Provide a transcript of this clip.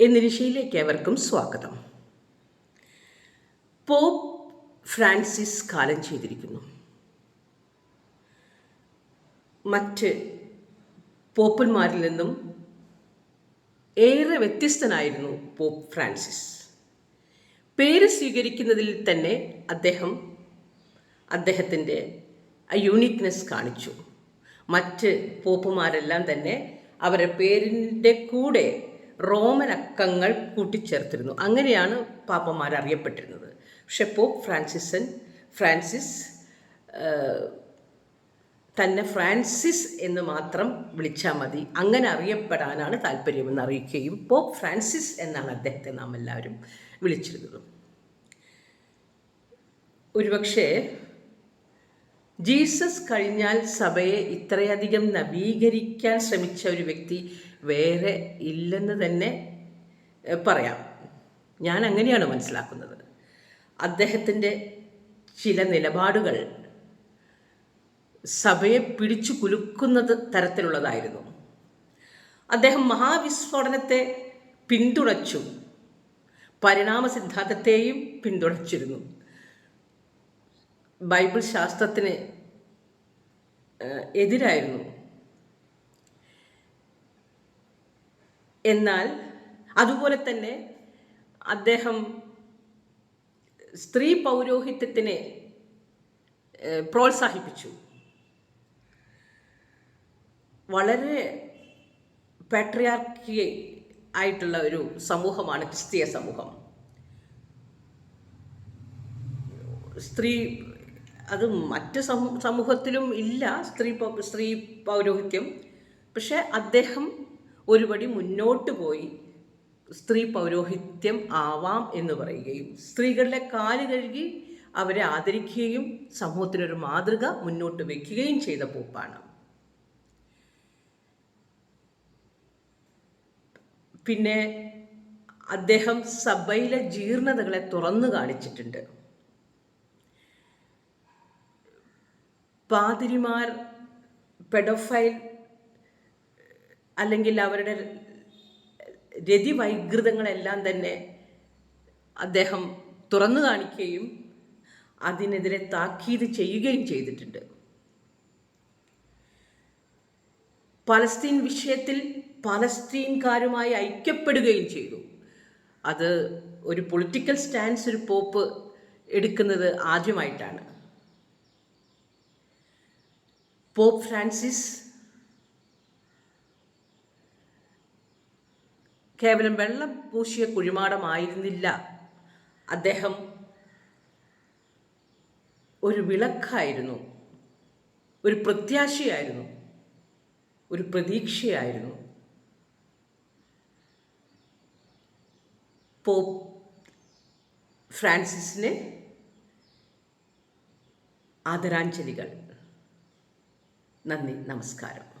എന്നിരിശയിലേക്ക് ഏവർക്കും സ്വാഗതം. Pop Francis കാലം ചെയ്തിരിക്കുന്നു. മറ്റ് പോപ്പന്മാരിൽ നിന്നും ഏറെ വ്യത്യസ്തനായിരുന്നു പോപ്പ് ഫ്രാൻസിസ്. പേര് സ്വീകരിക്കുന്നതിൽ തന്നെ അദ്ദേഹം അദ്ദേഹത്തിന്റെ യൂണിക്നെസ് കാണിച്ചു. മറ്റ് പോപ്പുമാരെല്ലാം തന്നെ അവരുടെ പേരിന്റെ കൂടെ റോമൻ അക്കങ്ങൾ കൂട്ടിച്ചേർത്തിരുന്നു. അങ്ങനെയാണ് പാപ്പന്മാർ അറിയപ്പെട്ടിരുന്നത്. പക്ഷെ പോപ്പ് ഫ്രാൻസിസൻ ഫ്രാൻസിസ് തന്നെ ഫ്രാൻസിസ് എന്ന് മാത്രം വിളിച്ചാൽ മതി. അങ്ങനെ അറിയപ്പെടാനാണ് താല്പര്യമെന്ന് അറിയിക്കുകയും പോപ്പ് ഫ്രാൻസിസ് എന്നാണ് അദ്ദേഹത്തെ നാം എല്ലാവരും വിളിച്ചിരുന്നത്. ഒരുപക്ഷേ ജീസസ് കഴിഞ്ഞാൽ സഭയെ ഇത്രയധികം നവീകരിക്കാൻ ശ്രമിച്ച ഒരു വ്യക്തി വേറെ ഇല്ലെന്ന് തന്നെ പറയാം. ഞാൻ അങ്ങനെയാണ് മനസ്സിലാക്കുന്നത്. അദ്ദേഹത്തിന്റെ ചില നിലപാടുകൾ സഭയെ പിടിച്ചു കുലുക്കുന്നത് തരത്തിലുള്ളതായിരുന്നു. അദ്ദേഹം മഹാവിസ്ഫോടനത്തെ പിന്തുണച്ചു. പരിണാമ സിദ്ധാന്തത്തെയും പിന്തുണച്ചിരുന്നു. ബൈബിൾ ശാസ്ത്രത്തിന് എതിരായിരുന്നു. എന്നാൽ അതുപോലെ തന്നെ അദ്ദേഹം സ്ത്രീ പൗരോഹിത്യത്തിനെ പ്രോത്സാഹിപ്പിച്ചു. വളരെ പാട്രിയാർക്കി ആയിട്ടുള്ള ഒരു സമൂഹമാണ് ക്രിസ്തീയ സമൂഹം. സ്ത്രീ അത് മറ്റ് സമൂഹത്തിലും ഇല്ല സ്ത്രീ സ്ത്രീ പൗരോഹിത്യം. പക്ഷെ അദ്ദേഹം ഒരുപടി മുന്നോട്ട് പോയി സ്ത്രീ പൗരോഹിത്യം ആവാം എന്ന് പറയുകയും സ്ത്രീകളുടെ കാൽ കഴുകി അവരെ ആദരിക്കുകയും സമൂഹത്തിനൊരു മാതൃക മുന്നോട്ട് വയ്ക്കുകയും ചെയ്ത പോപ്പാണ്. പിന്നെ അദ്ദേഹം സഭയിലെ ജീർണതകളെ തുറന്നു കാണിച്ചിട്ടുണ്ട്. പാതിരിമാർ പെഡോഫൈൽ അല്ലെങ്കിൽ അവരുടെ രതിവൈകൃതങ്ങളെല്ലാം തന്നെ അദ്ദേഹം തുറന്നു കാണിക്കുകയും അതിനെതിരെ താക്കീത് ചെയ്യുകയും ചെയ്തിട്ടുണ്ട്. പലസ്തീൻ വിഷയത്തിൽ പലസ്തീൻകാരുമായി ഐക്യപ്പെടുകയും ചെയ്തു. അത് ഒരു പൊളിറ്റിക്കൽ സ്റ്റാൻസ് ഒരു പോപ്പ് എടുക്കുന്നത് ആദ്യമായിട്ടാണ്. പോപ്പ് ഫ്രാൻസിസ് കേവലം വെള്ളം പൂശിയ കുഴിമാടമായിരുന്നില്ല. അദ്ദേഹം ഒരു വിളക്കായിരുന്നു. ഒരു പ്രത്യാശയായിരുന്നു. ഒരു പ്രതീക്ഷയായിരുന്നു. പോപ്പ് ഫ്രാൻസിസിന് ആദരാഞ്ജലികൾ. നന്ദി നമസ്കാരം.